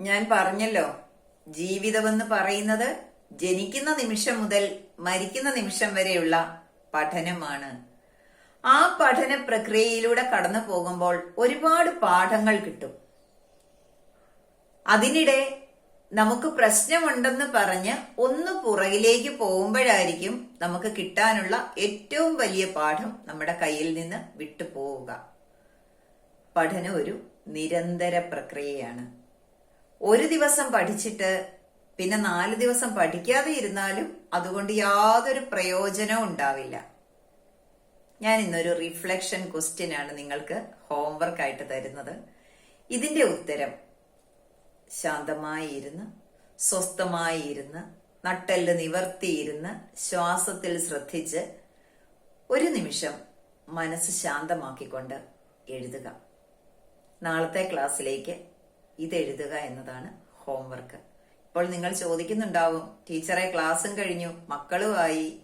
ഞാൻ പറഞ്ഞല്ലോ ജീവിതമെന്ന് പറയുന്നത് ജനിക്കുന്ന നിമിഷം മുതൽ മരിക്കുന്ന നിമിഷം വരെയുള്ള പഠനമാണ്. ആ പഠന പ്രക്രിയയിലൂടെ കടന്നു പോകുമ്പോൾ ഒരുപാട് പാഠങ്ങൾ കിട്ടും. അതിനിടെ നമുക്ക് പ്രശ്നമുണ്ടെന്ന് പറഞ്ഞ് ഒന്ന് പുറകിലേക്ക് പോകുമ്പോഴായിരിക്കും നമുക്ക് കിട്ടാനുള്ള ഏറ്റവും വലിയ പാഠം നമ്മുടെ കയ്യിൽ നിന്ന് വിട്ടുപോവുക. പഠനം ഒരു നിരന്തര പ്രക്രിയയാണ്. ഒരു ദിവസം പഠിച്ചിട്ട് പിന്നെ നാല് ദിവസം പഠിക്കാതെ ഇരുന്നാലും അതുകൊണ്ട് യാതൊരു പ്രയോജനവും ഉണ്ടാവില്ല. ഞാൻ ഇന്നൊരു റിഫ്ലക്ഷൻ ക്വസ്റ്റ്യൻ ആണ് നിങ്ങൾക്ക് ഹോംവർക്ക് ആയിട്ട് തരുന്നത്. ഇതിന്റെ ഉത്തരം ശാന്തമായി ഇരുന്ന് സ്വസ്ഥമായി ഇരുന്ന് നട്ടെല്ല് നിവർത്തിയിരുന്ന് ശ്വാസത്തിൽ ശ്രദ്ധിച്ച് ഒരു നിമിഷം മനസ്സ് ശാന്തമാക്കിക്കൊണ്ട് എഴുതുക. നാളത്തെ ക്ലാസ്സിലേക്ക് ഇത് എഴുതുക എന്നതാണ് ഹോംവർക്ക് ഇപ്പോൾ നിങ്ങൾ ചോദിക്കുന്നുണ്ടാവും ടീച്ചറെ ക്ലാസ്സും കഴിഞ്ഞു മക്കളുമായി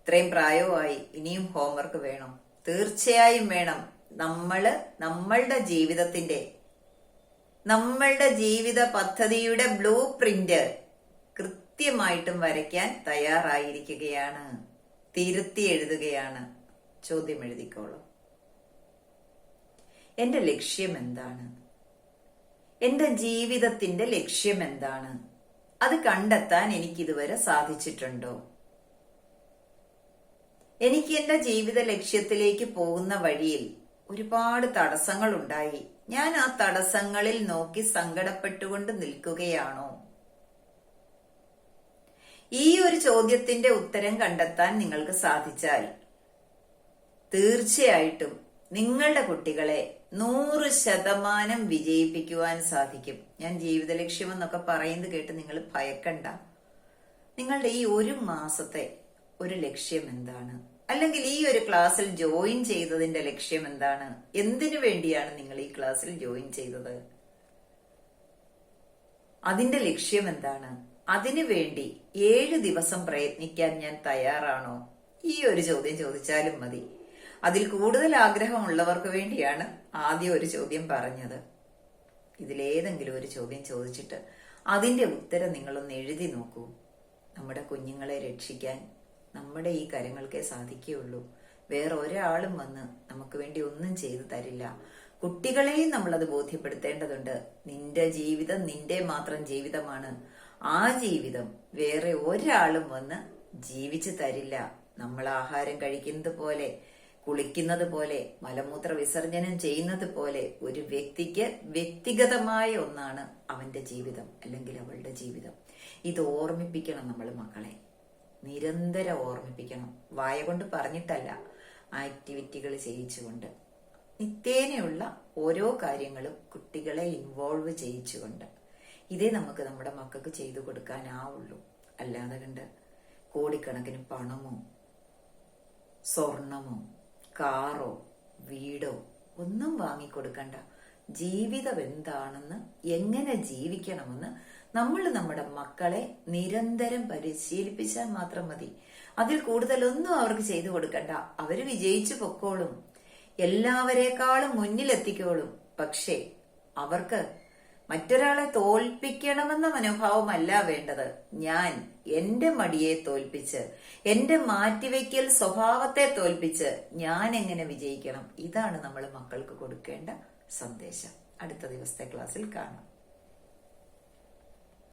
ഇത്രയും പ്രായവുമായി ഇനിയും ഹോംവർക്ക് വേണം. തീർച്ചയായും വേണം. നമ്മൾ നമ്മളുടെ ജീവിതത്തിന്റെ നമ്മളുടെ ജീവിത പദ്ധതിയുടെ ബ്ലൂ പ്രിന്റ് കൃത്യമായിട്ടും വരയ്ക്കാൻ തയ്യാറായിരിക്കുകയാണ്. തിരുത്തി എഴുതുകയാണ്. ചോദ്യം എഴുതിക്കോളൂ. എന്റെ ലക്ഷ്യം എന്താണ്? എന്റെ ജീവിതത്തിന്റെ ലക്ഷ്യം എന്താണ് അത് കണ്ടെത്താൻ എനിക്കിതുവരെ സാധിച്ചിട്ടുണ്ടോ? എനിക്ക് എന്റെ ജീവിത ലക്ഷ്യത്തിലേക്ക് പോകുന്ന വഴിയിൽ ഒരുപാട് തടസ്സങ്ങൾ ഉണ്ടായി ഞാൻ ആ തടസ്സങ്ങളിൽ നോക്കി സങ്കടപ്പെട്ടുകൊണ്ട് നിൽക്കുകയാണോ? ഈ ഒരു ചോദ്യത്തിന്റെ ഉത്തരം കണ്ടെത്താൻ നിങ്ങൾക്ക് സാധിച്ചാൽ തീർച്ചയായിട്ടും നിങ്ങളുടെ കുട്ടികളെ നൂറ് ശതമാനം വിജയിപ്പിക്കുവാൻ സാധിക്കും. ഞാൻ ജീവിത ലക്ഷ്യം എന്നൊക്കെ പറയുന്നത് കേട്ട് നിങ്ങൾ ഭയക്കണ്ട. നിങ്ങളുടെ ഈ ഒരു മാസത്തെ ഒരു ലക്ഷ്യം എന്താണ്? അല്ലെങ്കിൽ ഈ ഒരു ക്ലാസ്സിൽ ജോയിൻ ചെയ്തതിന്റെ ലക്ഷ്യം എന്താണ്? എന്തിനു വേണ്ടിയാണ് നിങ്ങൾ ഈ ക്ലാസ്സിൽ ജോയിൻ ചെയ്തത്? അതിന്റെ ലക്ഷ്യം എന്താണ്? അതിനു വേണ്ടി ഏഴ് ദിവസം പ്രയത്നിക്കാൻ ഞാൻ തയ്യാറാണോ? ഈ ഒരു ചോദ്യം ചോദിച്ചാലും മതി. അതിൽ കൂടുതൽ ആഗ്രഹമുള്ളവർക്ക് വേണ്ടിയാണ് ആദ്യം ഒരു ചോദ്യം പറഞ്ഞത്. ഇതിലേതെങ്കിലും ഒരു ചോദ്യം ചോദിച്ചിട്ട് അതിന്റെ ഉത്തരം നിങ്ങളൊന്ന് എഴുതി നോക്കൂ. നമ്മുടെ കുഞ്ഞുങ്ങളെ രക്ഷിക്കാൻ നമ്മുടെ ഈ കാര്യങ്ങൾക്കേ സാധിക്കുകയുള്ളൂ. വേറെ ഒരാളും വന്ന് നമുക്ക് വേണ്ടി ഒന്നും ചെയ്തു തരില്ല. കുട്ടികളെയും നമ്മളത് ബോധ്യപ്പെടുത്തേണ്ടതുണ്ട്. നിന്റെ ജീവിതം നിന്റെ മാത്രം ജീവിതമാണ്. ആ ജീവിതം വേറെ ഒരാളും വന്ന് ജീവിച്ചു തരില്ല. നമ്മൾ ആഹാരം കഴിക്കുന്നത് പോലെ കുളിക്കുന്നത് പോലെ മലമൂത്ര വിസർജനം ചെയ്യുന്നത് പോലെ ഒരു വ്യക്തിക്ക് വ്യക്തിഗതമായ ഒന്നാണ് അവന്റെ ജീവിതം അല്ലെങ്കിൽ അവളുടെ ജീവിതം. ഇത് ഓർമ്മിപ്പിക്കണം നമ്മൾ മക്കളെ. നിരന്തരം ഓർമ്മിപ്പിക്കണം. വായ കൊണ്ട് പറഞ്ഞിട്ടല്ല ആക്ടിവിറ്റികൾ ചെയ്യിച്ചുകൊണ്ട്. നിത്യേനയുള്ള ഓരോ കാര്യങ്ങളും കുട്ടികളെ ഇൻവോൾവ് ചെയ്യിച്ചുകൊണ്ട്. ഇതേ നമുക്ക് നമ്മുടെ മക്കൾക്ക് ചെയ്തു കൊടുക്കാനാവുള്ളൂ. അല്ലാതെ കണ്ട് കോടിക്കണക്കിന് പണമോ സ്വർണമോ കാറോ വീടോ ഒന്നും വാങ്ങിക്കൊടുക്കണ്ട. ജീവിതം എന്താണെന്ന് എങ്ങനെ ജീവിക്കണമെന്ന് നമ്മൾ നമ്മുടെ മക്കളെ നിരന്തരം പരിശീലിപ്പിച്ചാൽ മാത്രം മതി. അതിൽ കൂടുതലൊന്നും അവർക്ക് ചെയ്തു കൊടുക്കണ്ട. അവർ വിജയിച്ചു പൊക്കോളും. എല്ലാവരെക്കാളും മുന്നിലെത്തിക്കോളും. പക്ഷേ അവർക്ക് മറ്റൊരാളെ തോൽപ്പിക്കണമെന്ന മനോഭാവമല്ല വേണ്ടത്. ഞാൻ എന്റെ മടിയെ തോൽപ്പിച്ച് എന്റെ മാറ്റിവെക്കൽ സ്വഭാവത്തെ തോൽപ്പിച്ച് ഞാൻ എങ്ങനെ വിജയിക്കണം? ഇതാണ് നമ്മൾ മക്കൾക്ക് കൊടുക്കേണ്ട സന്ദേശം. അടുത്ത ദിവസത്തെ ക്ലാസ്സിൽ കാണാം.